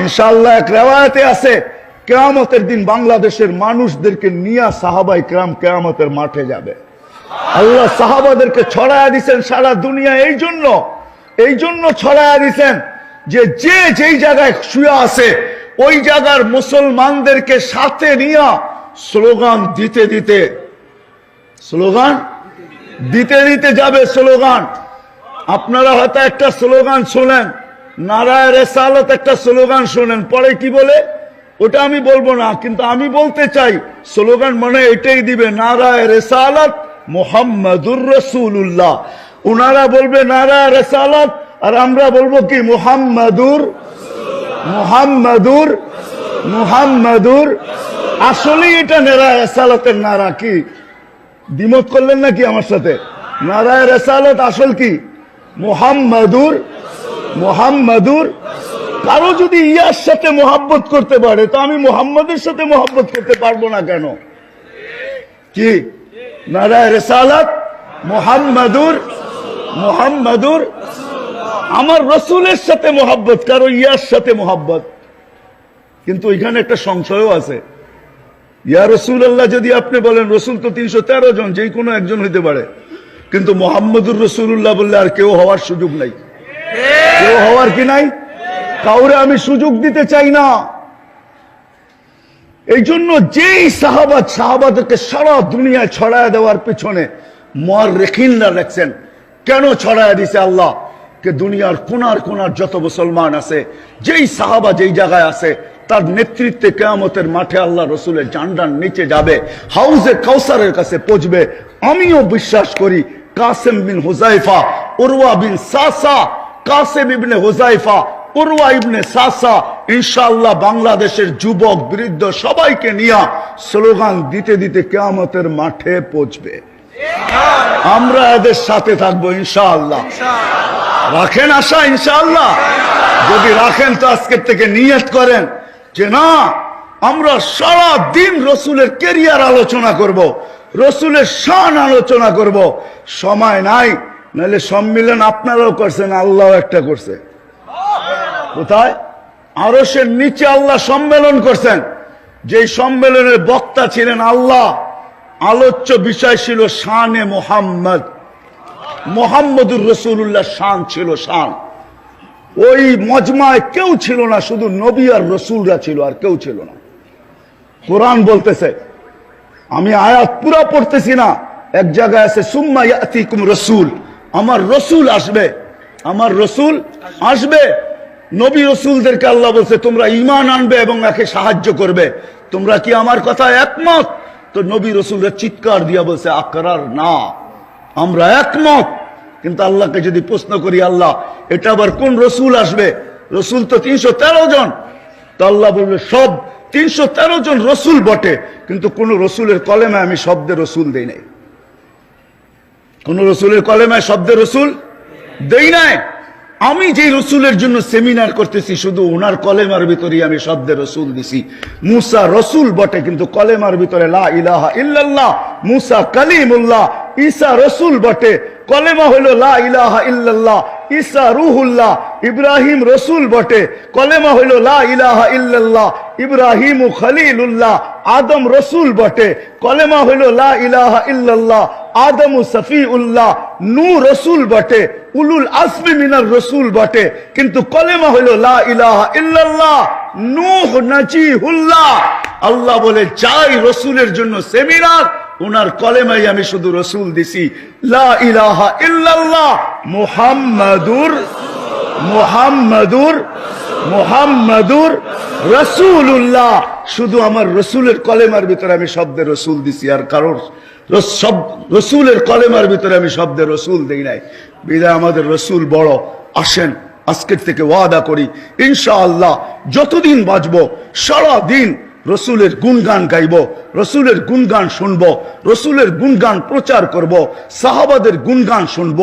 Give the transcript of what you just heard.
ইনশাআল্লাহ এক রেওয়ায়তে আছে, কেয়ামতের দিন বাংলাদেশের মানুষদেরকে নিয়ে সাহাবাই কেরাম কেয়ামতের মাঠে যাবে। আল্লাহ সাহাবাদেরকে ছড়ায়া দিছেন সারা দুনিয়া এই জন্য এই জন্য ছড়ায়া দিছেন যে যে যেই জায়গায় শুয়ে আছে, ওই জায়গার মুসলমানদেরকে সাথে নিয়ে স্লোগান দিতে দিতে, স্লোগান? দিতে দিতে যাবে স্লোগান। আপনারা হয়তো একটা স্লোগান শোনেন নারায় রেসালত একটা স্লোগান শোনেন। পরে কি বলে? ওটা আমি বলব না, কিন্তু আমি বলতে চাই, স্লোগান মানে এটাই দিবে, নারায় রেসালত মোহাম্মদুর রসুল্লাহ ওনারা বলবে নারায় রেসালত, আর আমরা বলব কি? মোহাম্মদুর মোহাম্মদুর মোহাম্মদুর। আসলেই এটা নেরায় রেসালতের নারা কি? দ্বিমত করলেন নাকি আমার সাথে? নারায় রেসালত আসল কি? মোহাম্মদুর মোহাম্মদুর, কারও যদি ইয়ার সাথে মোহাব্বত করতে পারে, তো আমি মোহাম্মদের সাথে মোহাব্বত করতে পারব না কেন? কি? মোহাম্মদুর মোহাম্মদুর, আমার রসুলের সাথে মোহাব্বত, কারও ইয়ার সাথে মোহাব্বত। কিন্তু ওইখানে একটা সংশয়ও আছে। ইয়া রসুল আল্লাহ যদি আপনি বলেন, রসুল তো তিনশো তেরো জন যে কোনো একজন হইতে পারে। কিন্তু মোহাম্মদুর রসুল্লাহ বললে আর কেউ হওয়ার সুযোগ নাই। হওয়ার কি নাই? কাউরে আমি সুযোগ দিতে চাই না। এই জন্য যেই সাহাবাদ সাহাবাদকে সারা দুনিয়ায় ছড়ায় দেওয়ার পিছনে মর রেখিনরা লেখছেন কেন ছড়ায় দিছে আল্লাহ? দুনিয়ার কোনার কোনার যত মুসলমান আছে, যেই সাহাবা যেই জায়গায় আছে, তার নেতৃত্বে কেয়ামতের মাঠে আল্লাহ রসুলের জান্ডার নিচে যাবে, হাউজে কাউসারের কাছে পৌঁছবে। আমিও বিশ্বাস করি, কাসেম বিন হুজাইফা উরওয়া বিন সাসা কাসেম ইবনে হুজাইফা উরওয়া ইবনে সাসা ইনশাআল্লাহ বাংলাদেশের যুবক বৃদ্ধ সবাইকে নিয়ে স্লোগান দিতে দিতে কেয়ামতের মাঠে পৌঁছবে আমরা এদের সাথে থাকব ইনশাআল্লাহ রাখেন আশা ইনশাআল্লাহ যদি রাখেন তো আজকের থেকে নিয়ত করেন যে না আমরা সারা দিন রসুলের কেরিয়ার আলোচনা করব। রসুলের শান আলোচনা করব। সময় নাই নাহলে সম্মিলন আপনারাও করছেন আল্লাহ একটা করছে। কোথায়? আরসের নিচে আল্লাহ সম্মেলন করছেন। যেই সম্মেলনের বক্তা ছিলেন আল্লাহ। আলোচ্য বিষয় ছিল শানে মোহাম্মদ। মোহাম্মদুর রসুল্লাহ শান ছিল শান। ওই মজমায় কেউ ছিল না, শুধু নবী আর রসুলরা ছিল, আর কেউ ছিল না। কোরআন বলতেছে, আমি আয়াত পুরা পড়তেছি না। এক জায়গায় আছে, সুম্মা ইয়াতিকুম রসুল। আমার রসুল আসবে। আমার রসুল আসবে। নবী রসুলদেরকে আল্লাহ বলছে, তোমরা ইমান আনবে এবং একে সাহায্য করবে। তোমরা কি আমার কথা একমত? তো নবী রসুলরা চিৎকার দিয়া বলছে, আকরার না। আমরা একমত। কিন্তু আল্লাহকে যদি প্রশ্ন করি, আল্লাহ, এটা আবার কোন রসুল আসবে? রসুল তো তিনশো তেরো জন। তো আল্লাহ বলবে, সব তিনশো তেরো জন রসুল বটে। কিন্তু কোন রসুলের কলেমে আমি শব্দে রসুল দেই নাই। কোন রসুলের কলেমায় শব্দে রসুল দেই নাই। আমি যে রসুলের জন্য সেমিনার করতেছি, শুধু ওনার কলেমার ভিতরে আমি শব্দে রসুল দিছি। মুসা রসুল বটে, কিন্তু কলেমার ভিতরে লা ইলাহা ইল্লাল্লাহ, মুসা কালিমুল্লাহ, ঈসা রসুল বটে। কলেমা হইল লা ইলাহা ইল্লাল্লাহ, ঈসা রুহুল্লাহ, ইব্রাহিম রসুল বটে। কলেমা হইল লা ইলাহা ইল্লাল্লাহ, ইব্রাহিম খলিলুল্লাহ, আদম রসুল বটে। কলেমা হইল লা ইলাহা ইল্লাল্লাহ আদম সফিউল্লাহ নু রসুল বটে, উলুল আসমি মিনার রসুল বটে, কিন্তু কলেমা হইল লা ইলাহা ইল্লাল্লাহ, নূহ নাজিহুল্লাহ। আল্লাহ বলে চাই রসুলের জন্য সেমিনার ওনার কলেমাই আমি শুধু রসুল দিছি। লা ইলাহা ইল্লাল্লাহ, মুহাম্মাদুর মুহাম্মাদুর মুহাম্মাদুর রসুল্লাহ শুধু আমার রসুলের কলেমার ভিতরে আমি শব্দে রসুল দিছি, আর কারোর সব রসুলের কলেমার ভিতরে আমি শব্দে রসুল দেই নাই। বিদায় আমাদের রসুল বড়, আসেন, আজকের থেকে ওয়াদা করি, ইনশাআল্লাহ যতদিন বাঁচবো, সারাদিন রসুলের গুণগান গাইব, রসুলের গুণগান শুনব, রসুলের গুণগান প্রচার করব, সাহাবাদের গুণগান শুনব